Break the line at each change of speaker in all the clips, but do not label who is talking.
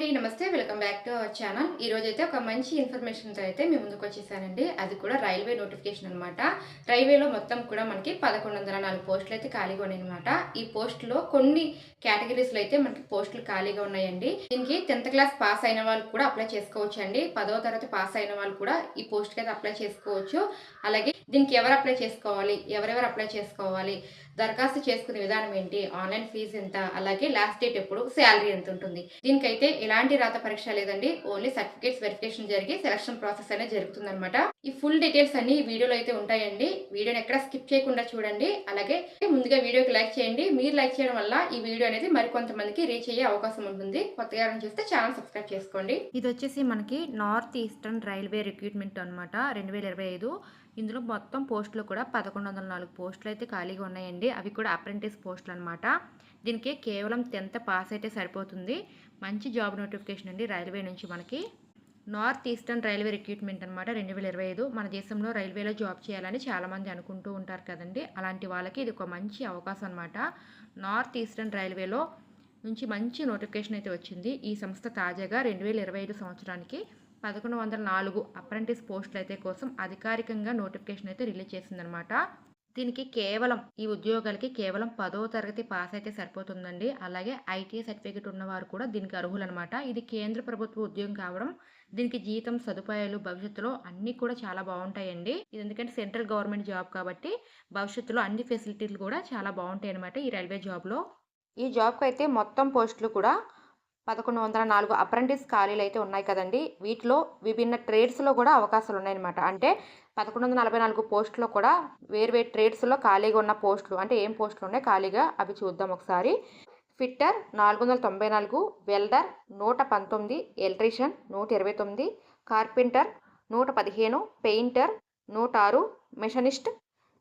అండి నమస్తే. Welcome back to our channel. ఈ అయితే ఒక మంచి ఇన్ఫర్మేషన్తో అయితే మేము ముందుకు వచ్చేసానండి. అది కూడా రైల్వే నోటిఫికేషన్ అనమాట రైల్వేలో మొత్తం కూడా మనకి పదకొండు వందల నాలుగు పోస్టులు అయితే ఖాళీగా ఉన్నాయి అనమాట ఈ పోస్టులో కొన్ని కేటగిరీస్లో అయితే మనకి పోస్టులు ఖాళీగా ఉన్నాయండి. దీనికి టెన్త్ క్లాస్ పాస్ అయిన వాళ్ళు కూడా అప్లై చేసుకోవచ్చు అండి పదవ తరగతి పాస్ అయిన వాళ్ళు కూడా ఈ పోస్ట్కి అయితే అప్లై చేసుకోవచ్చు. అలాగే దీనికి ఎవరు అప్లై చేసుకోవాలి? ఎవరెవరు అప్లై చేసుకోవాలి? దరఖాస్తు చేసుకునే విధానం ఏంటి? ఆన్లైన్ ఫీజు ఎంత? అలాగే లాస్ట్ డేట్ ఎప్పుడు? శాలరీ ఎంత ఉంటుంది? దీనికైతే ఎలాంటి రాత పరీక్ష లేదండి. ఓన్లీ సర్టిఫికేట్స్ వెరిఫికేషన్ జరిగి సెలక్షన్ ప్రాసెస్ అనేది జరుగుతుందనమాట ఈ ఫుల్ డీటెయిల్స్ అన్ని ఈ వీడియోలో అయితే ఉంటాయండి. వీడియోని ఎక్కడ స్కిప్ చేయకుండా చూడండి. అలాగే ముందుగా వీడియోకి లైక్ చేయండి. మీరు లైక్ చేయడం వల్ల ఈ వీడియో అనేది మరికొంతమందికి రీచ్ అయ్యే అవకాశం ఉంటుంది. కొత్తగా ఎవరైనా చూస్తే ఛానల్ సబ్స్క్రైబ్ చేసుకోండి. ఇది వచ్చేసి మనకి నార్త్ ఈస్టర్న్ రైల్వే రిక్రూట్మెంట్ అనమాట రెండు వేల ఇరవై ఐదు. ఇందులో మొత్తం పోస్టులు కూడా పదకొండు వందల నాలుగు పోస్టులు అయితే ఖాళీగా ఉన్నాయండి. అవి కూడా అప్రెంటిస్ పోస్టులు అనమాట దీనికి కేవలం టెన్త్ పాస్ అయితే సరిపోతుంది. మంచి జాబ్ నోటిఫికేషన్ అండి రైల్వే నుంచి మనకి. నార్త్ ఈస్టర్న్ రైల్వే రిక్రూట్మెంట్ అనమాట రెండు వేల ఇరవై ఐదు. మన దేశంలో రైల్వేలో జాబ్ చేయాలని చాలామంది అనుకుంటూ ఉంటారు కదండి. అలాంటి వాళ్ళకి ఇది ఒక మంచి అవకాశం అనమాట నార్త్ ఈస్టర్న్ రైల్వేలో నుంచి మంచి నోటిఫికేషన్ అయితే వచ్చింది. ఈ సంస్థ తాజాగా రెండు వేల ఇరవై ఐదు సంవత్సరానికి పదకొండు వందల నాలుగు అప్రెంటిస్ పోస్టులు అయితే కోసం అధికారికంగా నోటిఫికేషన్ అయితే రిలీజ్ చేసిందనమాట దీనికి కేవలం ఈ ఉద్యోగాలకి కేవలం పదో తరగతి పాస్ అయితే సరిపోతుందండి. అలాగే ఐటీఐ సర్టిఫికేట్ ఉన్నవారు కూడా దీనికి అర్హులనమాట ఇది కేంద్ర ప్రభుత్వ ఉద్యోగం కావడం దీనికి జీతం సదుపాయాలు భవిష్యత్తులో అన్నీ కూడా చాలా బాగుంటాయండి. ఇది ఎందుకంటే సెంట్రల్ గవర్నమెంట్ జాబ్ కాబట్టి భవిష్యత్తులో అన్ని ఫెసిలిటీలు కూడా చాలా బాగుంటాయి అనమాట ఈ రైల్వే జాబ్లో. ఈ జాబ్కి అయితే మొత్తం పోస్టులు కూడా పదకొండు వందల నాలుగు అప్రెంటిస్ ఖాళీలు అయితే ఉన్నాయి కదండి. వీటిలో విభిన్న ట్రేడ్స్లో కూడా అవకాశాలు ఉన్నాయన్నమాట అంటే పదకొండు వందల నలభై నాలుగు పోస్టులో కూడా వేర్వేరు ట్రేడ్స్లో ఖాళీగా ఉన్న పోస్టులు అంటే ఏం పోస్టులు ఉన్నాయి ఖాళీగా? అవి చూద్దాం ఒకసారి. ఫిట్టర్ నాలుగు వందల తొంభై నాలుగు వెల్డర్ నూట పంతొమ్మిది ఎలక్ట్రీషియన్ నూట ఇరవై తొమ్మిది కార్పెంటర్ నూట పదిహేను పెయింటర్ నూట ఆరు మెషనిస్ట్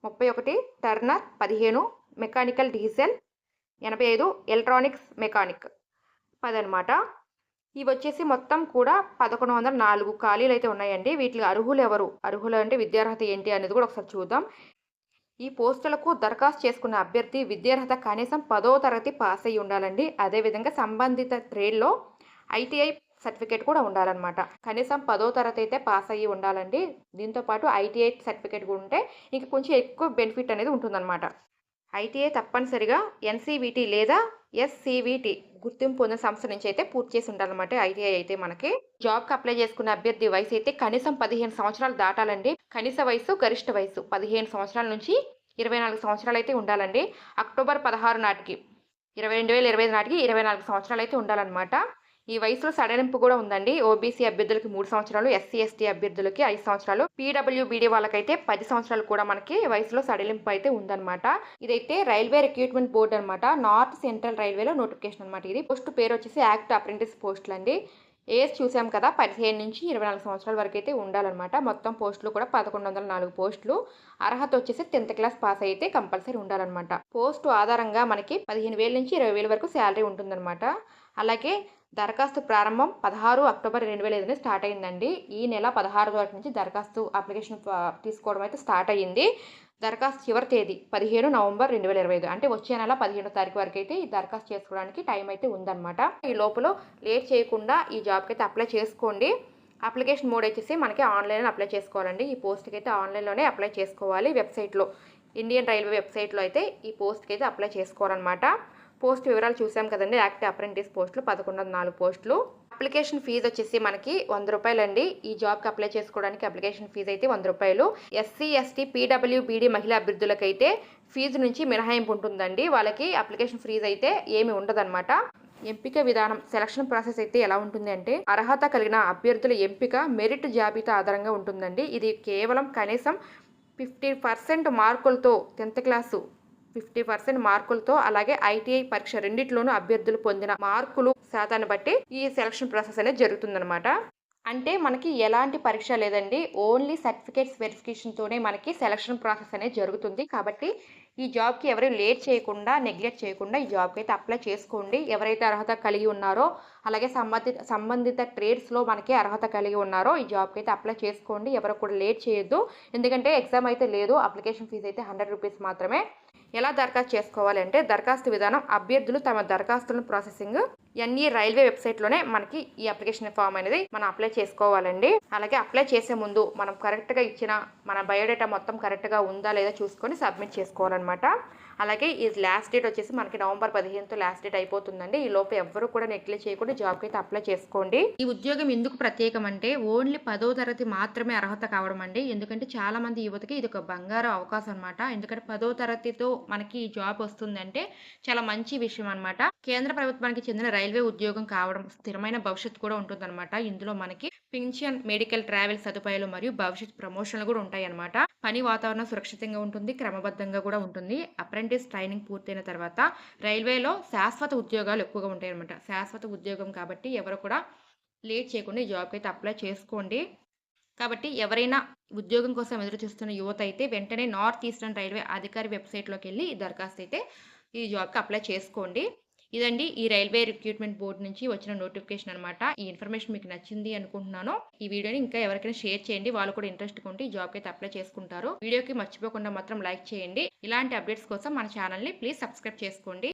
ముప్పై ఒకటి టర్నర్ పదిహేను మెకానికల్ డీజిల్ ఎనభై ఐదు ఎలక్ట్రానిక్స్ మెకానిక్. పదనమాట ఇవి వచ్చేసి మొత్తం కూడా పదకొండు వందల నాలుగు ఖాళీలు అయితే ఉన్నాయండి. వీటికి అర్హులు ఎవరు అర్హులు అంటే విద్యార్హత ఏంటి అనేది కూడా ఒకసారి చూద్దాం. ఈ పోస్టులకు దరఖాస్తు చేసుకున్న అభ్యర్థి విద్యార్హత కనీసం పదో తరగతి పాస్ అయ్యి ఉండాలండి. అదేవిధంగా సంబంధిత ట్రేడ్లో ఐటీఐ సర్టిఫికేట్ కూడా ఉండాలన్నమాట. కనీసం పదో తరగతి అయితే పాస్ అయ్యి ఉండాలండి. దీంతోపాటు ఐటీఐ సర్టిఫికేట్ కూడా ఉంటే ఇంకా కొంచెం ఎక్కువ బెనిఫిట్ అనేది ఉంటుందన్నమాట. ఐటీఐ తప్పనిసరిగా ఎన్సీవీటీ లేదా ఎస్సీవీటీ గుర్తింపు పొందిన సంస్థ నుంచి అయితే పూర్తి చేసి ఉండాలన్నమాట. ఐటీఐ అయితే మనకి. జాబ్కి అప్లై చేసుకున్న అభ్యర్థి వయసు అయితే కనీసం పదిహేను సంవత్సరాలు దాటాలండి. కనీస వయసు గరిష్ట వయసు పదిహేను సంవత్సరాల నుంచి ఇరవై నాలుగు సంవత్సరాలు అయితే ఉండాలండి. అక్టోబర్ పదహారు నాటికి ఇరవై రెండు వేల ఇరవై నాటికి ఇరవై నాలుగు సంవత్సరాలు అయితే ఉండాలన్నమాట. ఈ వయసులో సడలింపు కూడా ఉందండి. ఓబీసీ అభ్యర్థులకి మూడు సంవత్సరాలు ఎస్సీ ఎస్టీ అభ్యర్థులకి ఐదు సంవత్సరాలు. పీడబ్ల్యూబీడీ వాళ్ళకైతే పది సంవత్సరాలు కూడా మనకి వయసులో సడలింపు అయితే ఉందన్నమాట. ఇదైతే రైల్వే రిక్రూట్మెంట్ బోర్డు అనమాట నార్త్ సెంట్రల్ రైల్వేలో నోటిఫికేషన్ అనమాట ఇది. పోస్ట్ పేరు వచ్చేసి యాక్ట్ అప్రెంటిస్ పోస్టులు అండి. ఏజ్ చూసాం కదా పదిహేను నుంచి ఇరవై నాలుగు సంవత్సరాల వరకు అయితే ఉండాలన్నమాట. మొత్తం పోస్టులు కూడా పదకొండు వందల నాలుగు పోస్టులు. అర్హత వచ్చేసి టెన్త్ క్లాస్ పాస్ అయితే కంపల్సరీ ఉండాలన్నమాట. పోస్టు ఆధారంగా మనకి పదిహేను వేల నుంచి ఇరవై వేల వరకు శాలరీ ఉంటుందన్నమాట. అలాగే దరఖాస్తు ప్రారంభం పదహారు అక్టోబర్ రెండు వేల ఐదు స్టార్ట్ అయిందండి. ఈ నెల పదహారు తారీఖు నుంచి దరఖాస్తు అప్లికేషన్ తీసుకోవడం అయితే స్టార్ట్ అయ్యింది. దరఖాస్తు చివరి తేదీ పదిహేను నవంబర్ రెండు వేల ఇరవై ఐదు అంటే వచ్చే నెల పదిహేనో తారీఖు వరకు అయితే ఈ దరఖాస్తు చేసుకోవడానికి టైం అయితే ఉందన్నమాట. ఈ లోపల లేట్ చేయకుండా ఈ జాబ్కి అయితే అప్లై చేసుకోండి. అప్లికేషన్ మోడ్ వచ్చేసి మనకి ఆన్లైన్లో అప్లై చేసుకోవాలండి. ఈ పోస్ట్కి అయితే ఆన్లైన్లోనే అప్లై చేసుకోవాలి వెబ్సైట్లో. ఇండియన్ రైల్వే వెబ్సైట్లో అయితే ఈ పోస్ట్కి అయితే అప్లై చేసుకోవాలన్నమాట. పోస్ట్ వివరాలు చూసాం కదండి యాక్టివ్ అప్రెంటిస్ పోస్టులు పదకొండు నాలుగు పోస్టులు. అప్లికేషన్ ఫీజు వచ్చేసి మనకి వంద రూపాయలు అండి ఈ జాబ్కి అప్లై చేసుకోవడానికి అప్లికేషన్ ఫీజు అయితే వంద రూపాయలు. ఎస్సీ ఎస్టీ పీడబ్ల్యూబీడీ మహిళా అభ్యర్థులకైతే ఫీజు నుంచి మినహాయింపు ఉంటుందండి. వాళ్ళకి అప్లికేషన్ ఫీజు అయితే ఏమి ఉండదన్నమాట. ఎంపిక విధానం సెలక్షన్ ప్రాసెస్ అయితే ఎలా ఉంటుంది అంటే అర్హత కలిగిన అభ్యర్థుల ఎంపిక మెరిట్ జాబితా ఆధారంగా ఉంటుందండి. ఇది కేవలం కనీసం ఫిఫ్టీ పర్సెంట్ మార్కులతో టెన్త్ క్లాసు ఫిఫ్టీ పర్సెంట్ మార్కులతో అలాగే ఐటీఐ పరీక్ష రెండిట్లోనూ అభ్యర్థులు పొందిన మార్కులు శాతాన్ని బట్టి ఈ సెలక్షన్ ప్రాసెస్ అనేది జరుగుతుందన్నమాట. అంటే మనకి ఎలాంటి పరీక్ష లేదండి. ఓన్లీ సర్టిఫికేట్స్ వెరిఫికేషన్తోనే మనకి సెలక్షన్ ప్రాసెస్ అనేది జరుగుతుంది. కాబట్టి ఈ జాబ్కి ఎవరు లేట్ చేయకుండా నెగ్లెక్ట్ చేయకుండా ఈ జాబ్కి అయితే అప్లై చేసుకోండి. ఎవరైతే అర్హత కలిగి ఉన్నారో అలాగే సంబంధిత సంబంధిత ట్రేడ్స్లో మనకి అర్హత కలిగి ఉన్నారో ఈ జాబ్కి అయితే అప్లై చేసుకోండి. ఎవరు కూడా లేట్ చేయొద్దు. ఎందుకంటే ఎగ్జామ్ అయితే లేదు. అప్లికేషన్ ఫీజు అయితే హండ్రెడ్ రూపీస్ మాత్రమే. ఎలా దరఖాస్తు చేసుకోవాలంటే దరఖాస్తు విధానం అభ్యర్థులు తమ దరఖాస్తులను ప్రాసెసింగ్ ఎన్ఈ రైల్వే వెబ్సైట్లోనే మనకి ఈ అప్లికేషన్ ఫామ్ అనేది మనం అప్లై చేసుకోవాలండి. అలాగే అప్లై చేసే ముందు మనం కరెక్ట్గా ఇచ్చిన మన బయోడేటా మొత్తం కరెక్ట్గా ఉందా లేదా చూసుకొని సబ్మిట్ చేసుకోవాలన్నమాట. అలాగే ఈ లాస్ట్ డేట్ వచ్చేసి మనకి నవంబర్ పదిహేనుతో లాస్ట్ డేట్ అయిపోతుందండి. ఈ లోపు ఎవ్వరు కూడా నెగ్లెక్ట్ చేయకుండా జాబ్కి అయితే అప్లై చేసుకోండి. ఈ ఉద్యోగం ఎందుకు ప్రత్యేకం అంటే ఓన్లీ పదో తరగతి మాత్రమే అర్హత కావడం అండి. ఎందుకంటే చాలా మంది యువతకి ఇది ఒక బంగారు అవకాశం అనమాట ఎందుకంటే పదో తరగతితో మనకి ఈ జాబ్ వస్తుందంటే చాలా మంచి విషయం అనమాట కేంద్ర ప్రభుత్వానికి చెందిన రైల్వే రైల్వే ఉద్యోగం కావడం స్థిరమైన భవిష్యత్తు కూడా ఉంటుందన్నమాట. ఇందులో మనకి పింఛన్ మెడికల్ ట్రావెల్ సదుపాయాలు మరియు భవిష్యత్ ప్రమోషన్లు కూడా ఉంటాయన్నమాట. పని వాతావరణం సురక్షితంగా ఉంటుంది క్రమబద్ధంగా కూడా ఉంటుంది. అప్రెంటిస్ ట్రైనింగ్ పూర్తయిన తర్వాత రైల్వేలో శాశ్వత ఉద్యోగాలు ఎక్కువగా ఉంటాయి అనమాట శాశ్వత ఉద్యోగం కాబట్టి ఎవరు కూడా లేట్ చేయకుండా ఈ జాబ్కి అయితే అప్లై చేసుకోండి. కాబట్టి ఎవరైనా ఉద్యోగం కోసం ఎదురు చూస్తున్న యువత అయితే వెంటనే నార్త్ ఈస్టర్న్ రైల్వే అధికారి వెబ్సైట్లోకి వెళ్ళి ఈ దరఖాస్తు అయితే ఈ జాబ్కి అప్లై చేసుకోండి. ఇదండి ఈ రైల్వే రిక్రూట్మెంట్ బోర్డు నుంచి వచ్చిన నోటిఫికేషన్ అనమాట ఈ ఇన్ఫర్మేషన్ మీకు నచ్చింది అనుకుంటున్నాను. ఈ వీడియోని ఇంకా ఎవరికైనా షేర్ చేయండి. వాళ్ళు కూడా ఇంట్రెస్ట్ ఉంటే ఈ జాబ్కి అయితే అప్లై చేసుకుంటారు. వీడియోకి మర్చిపోకుండా మాత్రం లైక్ చేయండి. ఇలాంటి అప్డేట్స్ కోసం మన ఛానల్ని ప్లీజ్ సబ్స్క్రైబ్ చేసుకోండి.